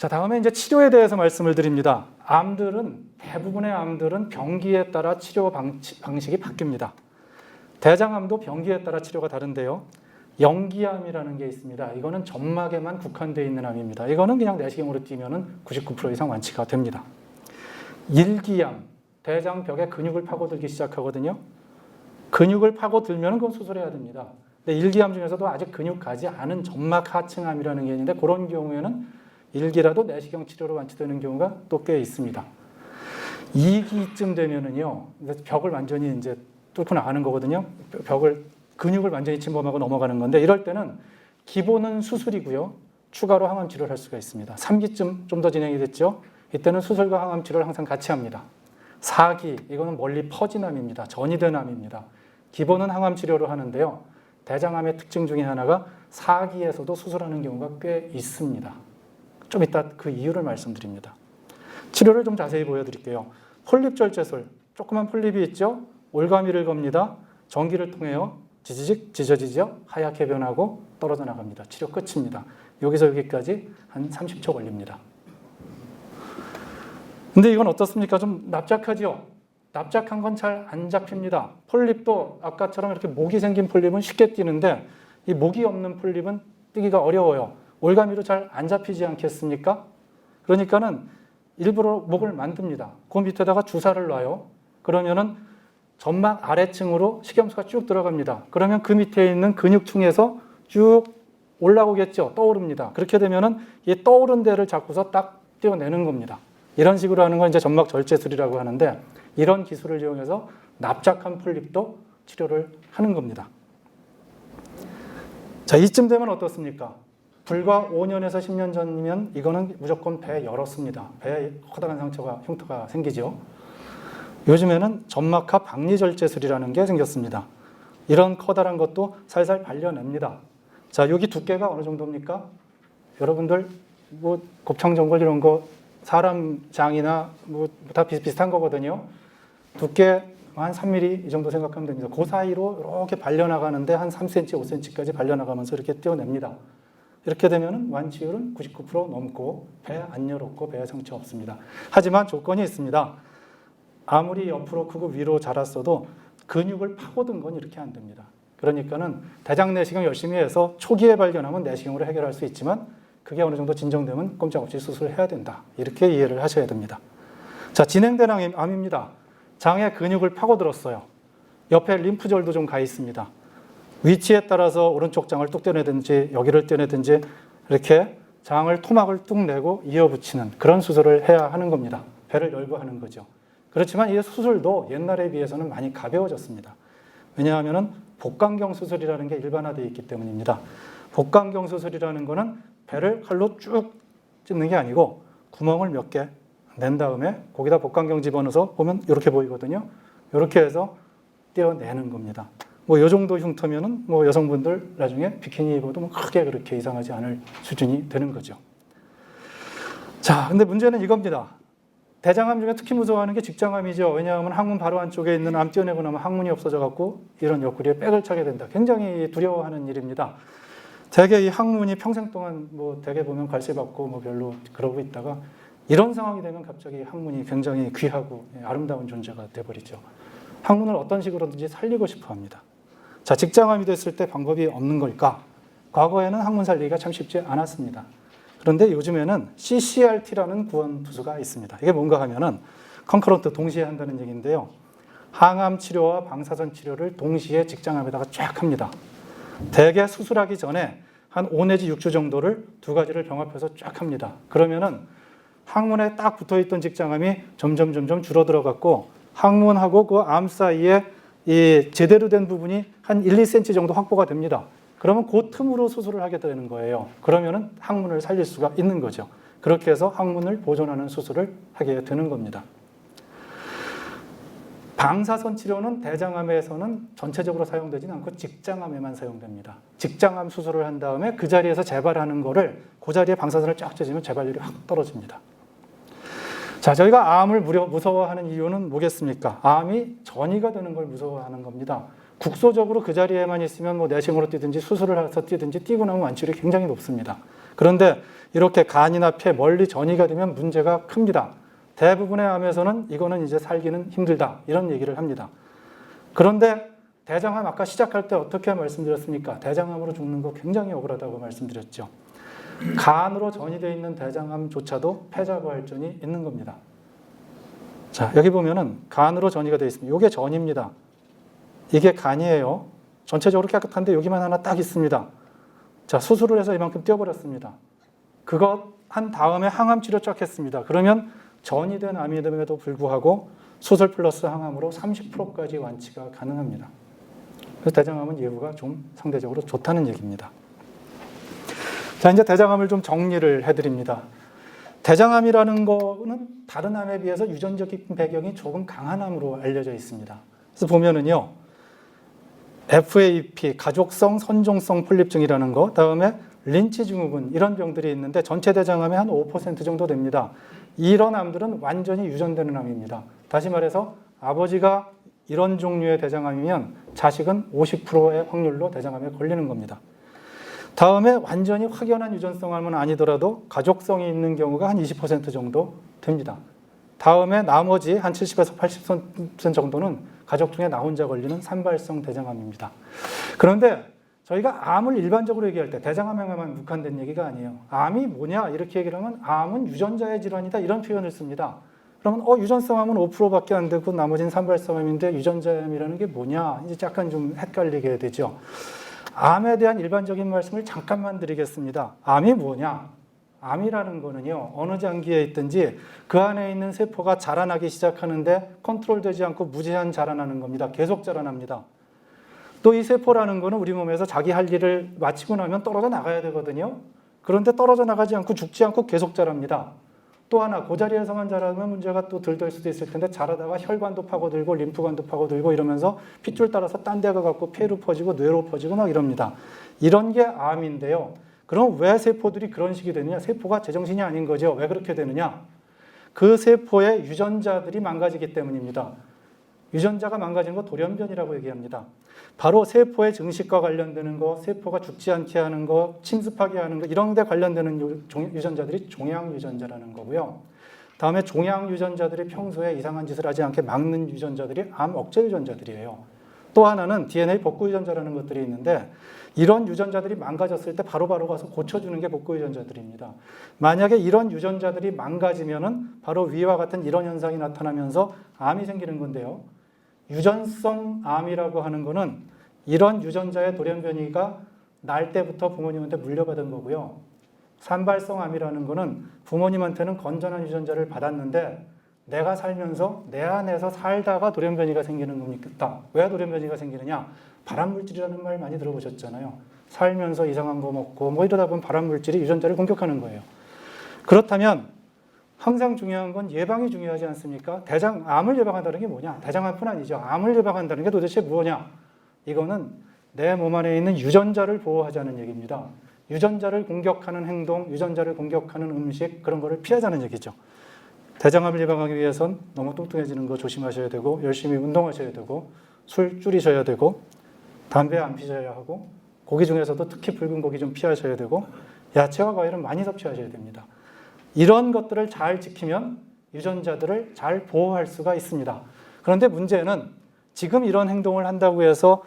자, 다음에 이제 치료에 대해서 말씀을 드립니다. 암들은 대부분의 암들은 병기에 따라 치료 방식이 바뀝니다. 대장암도 병기에 따라 치료가 다른데요. 영기암이라는 게 있습니다. 이거는 점막에만 국한되어 있는 암입니다. 이거는 그냥 내시경으로 뛰면은 99% 이상 완치가 됩니다. 일기암, 대장벽에 근육을 파고들기 시작하거든요. 근육을 파고들면 그건 수술해야 됩니다. 근데 일기암 중에서도 아직 근육 가지 않은 점막 하층암이라는 게 있는데 그런 경우에는 일기라도 내시경 치료로 완치되는 경우가 또 꽤 있습니다. 2기쯤 되면은요, 벽을 완전히 이제 뚫고 나가는 거거든요. 벽을 근육을 완전히 침범하고 넘어가는 건데 이럴 때는 기본은 수술이고요. 추가로 항암 치료를 할 수가 있습니다. 3기쯤 좀 더 진행이 됐죠. 이때는 수술과 항암 치료를 항상 같이 합니다. 4기 이거는 멀리 퍼진 암입니다. 전이된 암입니다. 기본은 항암 치료를 하는데요. 대장암의 특징 중에 하나가 4기에서도 수술하는 경우가 꽤 있습니다. 좀 이따 그 이유를 말씀드립니다. 치료를 좀 자세히 보여드릴게요. 폴립 절제술, 조그만 폴립이 있죠? 올가미를 겁니다. 전기를 통해요. 지지직, 지저지저, 하얗게 변하고 떨어져 나갑니다. 치료 끝입니다. 여기서 여기까지 한 30초 걸립니다. 근데 이건 어떻습니까? 좀 납작하지요? 납작한 건 잘 안 잡힙니다. 폴립도 아까처럼 이렇게 목이 생긴 폴립은 쉽게 뛰는데 이 목이 없는 폴립은 뛰기가 어려워요. 올가미로 잘 안 잡히지 않겠습니까? 그러니까는 일부러 목을 만듭니다. 그 밑에다가 주사를 놔요. 그러면은 점막 아래층으로 식염수가 쭉 들어갑니다. 그러면 그 밑에 있는 근육층에서 쭉 올라오겠죠. 떠오릅니다. 그렇게 되면은 이 떠오른 데를 잡고서 딱 떼어내는 겁니다. 이런 식으로 하는 건 이제 점막 절제술이라고 하는데 이런 기술을 이용해서 납작한 폴립도 치료를 하는 겁니다. 자, 이쯤 되면 어떻습니까? 불과 5년에서 10년 전이면 이거는 무조건 배 열었습니다. 배에 커다란 상처가 흉터가 생기죠. 요즘에는 점막하 박리절제술이라는 게 생겼습니다. 이런 커다란 것도 살살 발려냅니다. 자, 여기 두께가 어느 정도입니까? 여러분들 뭐 곱창 전골 이런 거 사람 장이나 뭐 다 비슷비슷한 거거든요. 두께 한 3mm 이 정도 생각하면 됩니다. 그 사이로 이렇게 발려나가는데 한 3cm, 5cm까지 발려나가면서 이렇게 떼어냅니다. 이렇게 되면 완치율은 99% 넘고 배 안 열었고 배에 상처 없습니다. 하지만 조건이 있습니다. 아무리 옆으로 크고 위로 자랐어도 근육을 파고든 건 이렇게 안 됩니다. 그러니까는 대장 내시경 열심히 해서 초기에 발견하면 내시경으로 해결할 수 있지만 그게 어느 정도 진정되면 꼼짝없이 수술을 해야 된다. 이렇게 이해를 하셔야 됩니다. 자, 진행된 암- 암입니다. 장에 근육을 파고들었어요. 옆에 림프절도 좀 가 있습니다. 위치에 따라서 오른쪽 장을 뚝 떼내든지 여기를 떼내든지 이렇게 장을 토막을 뚝 내고 이어붙이는 그런 수술을 해야 하는 겁니다. 배를 열고 하는 거죠. 그렇지만 이 수술도 옛날에 비해서는 많이 가벼워졌습니다. 왜냐하면 복강경 수술이라는 게 일반화되어 있기 때문입니다. 복강경 수술이라는 거는 배를 칼로 쭉 찢는 게 아니고 구멍을 몇 개 낸 다음에 거기다 복강경 집어넣어서 보면 이렇게 보이거든요. 이렇게 해서 떼어내는 겁니다. 뭐이 정도 흉터면은 뭐 여성분들 나중에 비키니 입어도 뭐 크게 그렇게 이상하지 않을 수준이 되는 거죠. 자, 근데 문제는 이겁니다. 대장암 중에 특히 무서워하는 게 직장암이죠. 왜냐하면 항문 바로 안쪽에 있는 암 떼어내고 나면 항문이 없어져 갖고 이런 옆구리에 빽을 차게 된다. 굉장히 두려워하는 일입니다. 대개 이 항문이 평생 동안 뭐 대개 보면 관세 받고 뭐 별로 그러고 있다가 이런 상황이 되면 갑자기 항문이 굉장히 귀하고 예, 아름다운 존재가 돼버리죠. 항문을 어떤 식으로든지 살리고 싶어 합니다. 자, 직장암이 됐을 때 방법이 없는 걸까? 과거에는 항문 살리기가 참 쉽지 않았습니다. 그런데 요즘에는 CCRT라는 구원 투수가 있습니다. 이게 뭔가 하면은 컨커런트 동시에 한다는 얘기인데요. 항암 치료와 방사선 치료를 동시에 직장암에다가 쫙 합니다. 대개 수술하기 전에 한 5 내지 6주 정도를 두 가지를 병합해서 쫙 합니다. 그러면은 항문에 딱 붙어 있던 직장암이 점점 점점 줄어들어 갖고 항문하고 그 암 사이에 이 제대로 된 부분이 한 1, 2cm 정도 확보가 됩니다. 그러면 그 틈으로 수술을 하게 되는 거예요. 그러면은 항문을 살릴 수가 있는 거죠. 그렇게 해서 항문을 보존하는 수술을 하게 되는 겁니다. 방사선 치료는 대장암에서는 전체적으로 사용되지는 않고 직장암에만 사용됩니다. 직장암 수술을 한 다음에 그 자리에서 재발하는 거를 그 자리에 방사선을 쫙 쬐주면 재발률이 확 떨어집니다. 자, 저희가 암을 무려 무서워하는 이유는 뭐겠습니까? 암이 전이가 되는 걸 무서워하는 겁니다. 국소적으로 그 자리에만 있으면 뭐 내시경으로 뛰든지 수술을 해서 뛰든지 뛰고 나면 완치율이 굉장히 높습니다. 그런데 이렇게 간이나 폐 멀리 전이가 되면 문제가 큽니다. 대부분의 암에서는 이거는 이제 살기는 힘들다 이런 얘기를 합니다. 그런데 대장암 아까 시작할 때 어떻게 말씀드렸습니까? 대장암으로 죽는 거 굉장히 억울하다고 말씀드렸죠. 간으로 전이되어 있는 대장암조차도 폐자부활전이 있는 겁니다. 자 여기 보면은 간으로 전이가 되어 있습니다. 이게 전입니다. 이게 간이에요. 전체적으로 깨끗한데 여기만 하나 딱 있습니다. 자 수술을 해서 이만큼 떼어버렸습니다. 그것 한 다음에 항암 치료 쫙 했습니다. 그러면 전이 된 암임에도 불구하고 수술 플러스 항암으로 30%까지 완치가 가능합니다. 그래서 대장암은 예후가 좀 상대적으로 좋다는 얘기입니다. 자, 이제 대장암을 좀 정리를 해드립니다. 대장암이라는 거는 다른 암에 비해서 유전적인 배경이 조금 강한 암으로 알려져 있습니다. 그래서 보면은요, FAP, 가족성 선종성 폴립증이라는 거, 다음에 린치 증후군 이런 병들이 있는데 전체 대장암의 한 5% 정도 됩니다. 이런 암들은 완전히 유전되는 암입니다. 다시 말해서 아버지가 이런 종류의 대장암이면 자식은 50%의 확률로 대장암에 걸리는 겁니다. 다음에 완전히 확연한 유전성 암은 아니더라도 가족성이 있는 경우가 한 20% 정도 됩니다. 다음에 나머지 한 70에서 80% 정도는 가족 중에 나 혼자 걸리는 산발성 대장암입니다. 그런데 저희가 암을 일반적으로 얘기할 때 대장암에만 국한된 얘기가 아니에요. 암이 뭐냐 이렇게 얘기를 하면 암은 유전자의 질환이다 이런 표현을 씁니다. 그러면 어 유전성 암은 5%밖에 안 되고 나머지는 산발성 암인데 유전자암이라는 게 뭐냐 이제 약간 좀 헷갈리게 되죠. 암에 대한 일반적인 말씀을 잠깐만 드리겠습니다. 암이 뭐냐? 암이라는 거는요, 어느 장기에 있든지 그 안에 있는 세포가 자라나기 시작하는데 컨트롤되지 않고 무제한 자라나는 겁니다. 계속 자라납니다. 또 이 세포라는 거는 우리 몸에서 자기 할 일을 마치고 나면 떨어져 나가야 되거든요. 그런데 떨어져 나가지 않고 죽지 않고 계속 자랍니다. 또 하나 그 자리에서만 자라면 문제가 또덜될 수도 있을 텐데 자라다가 혈관도 파고들고 림프관도 파고들고 이러면서 핏줄 따라서 딴 데가 갖고 폐로 퍼지고 뇌로 퍼지고 막 이럽니다. 이런 게 암인데요. 그럼 왜 세포들이 그런 식이 되느냐? 세포가 제정신이 아닌 거죠. 왜 그렇게 되느냐? 그 세포의 유전자들이 망가지기 때문입니다. 유전자가 망가지는 거 돌연변이라고 얘기합니다. 바로 세포의 증식과 관련되는 거, 세포가 죽지 않게 하는 거, 침습하게 하는 거 이런 데 관련되는 유전자들이 종양 유전자라는 거고요. 다음에 종양 유전자들이 평소에 이상한 짓을 하지 않게 막는 유전자들이 암 억제 유전자들이에요. 또 하나는 DNA 복구 유전자라는 것들이 있는데 이런 유전자들이 망가졌을 때 바로바로 가서 고쳐주는 게 복구 유전자들입니다. 만약에 이런 유전자들이 망가지면은 바로 위와 같은 이런 현상이 나타나면서 암이 생기는 건데요. 유전성 암이라고 하는 거는 이런 유전자의 돌연변이가 날 때부터 부모님한테 물려받은 거고요. 산발성 암이라는 거는 부모님한테는 건전한 유전자를 받았는데 내가 살면서 내 안에서 살다가 돌연변이가 생기는 겁니다. 왜 돌연변이가 생기느냐? 발암물질이라는 말 많이 들어보셨잖아요. 살면서 이상한 거 먹고 뭐 이러다 보면 발암물질이 유전자를 공격하는 거예요. 그렇다면 항상 중요한 건 예방이 중요하지 않습니까? 대장 암을 예방한다는 게 뭐냐? 대장암뿐 아니죠. 암을 예방한다는 게 도대체 뭐냐? 이거는 내 몸 안에 있는 유전자를 보호하자는 얘기입니다. 유전자를 공격하는 행동, 유전자를 공격하는 음식 그런 거를 피하자는 얘기죠. 대장암을 예방하기 위해선 너무 뚱뚱해지는 거 조심하셔야 되고 열심히 운동하셔야 되고 술 줄이셔야 되고 담배 안 피셔야 하고 고기 중에서도 특히 붉은 고기 좀 피하셔야 되고 야채와 과일은 많이 섭취하셔야 됩니다. 이런 것들을 잘 지키면 유전자들을 잘 보호할 수가 있습니다. 그런데 문제는 지금 이런 행동을 한다고 해서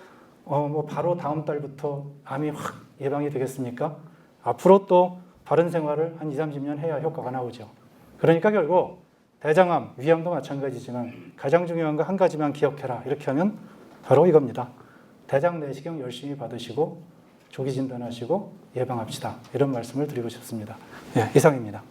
어, 뭐 바로 다음 달부터 암이 확 예방이 되겠습니까? 앞으로 또 바른 생활을 한 2, 30년 해야 효과가 나오죠. 그러니까 결국 대장암, 위암도 마찬가지지만 가장 중요한 거 한 가지만 기억해라. 이렇게 하면 바로 이겁니다. 대장 내시경 열심히 받으시고 조기 진단하시고 예방합시다. 이런 말씀을 드리고 싶습니다. 예, 이상입니다.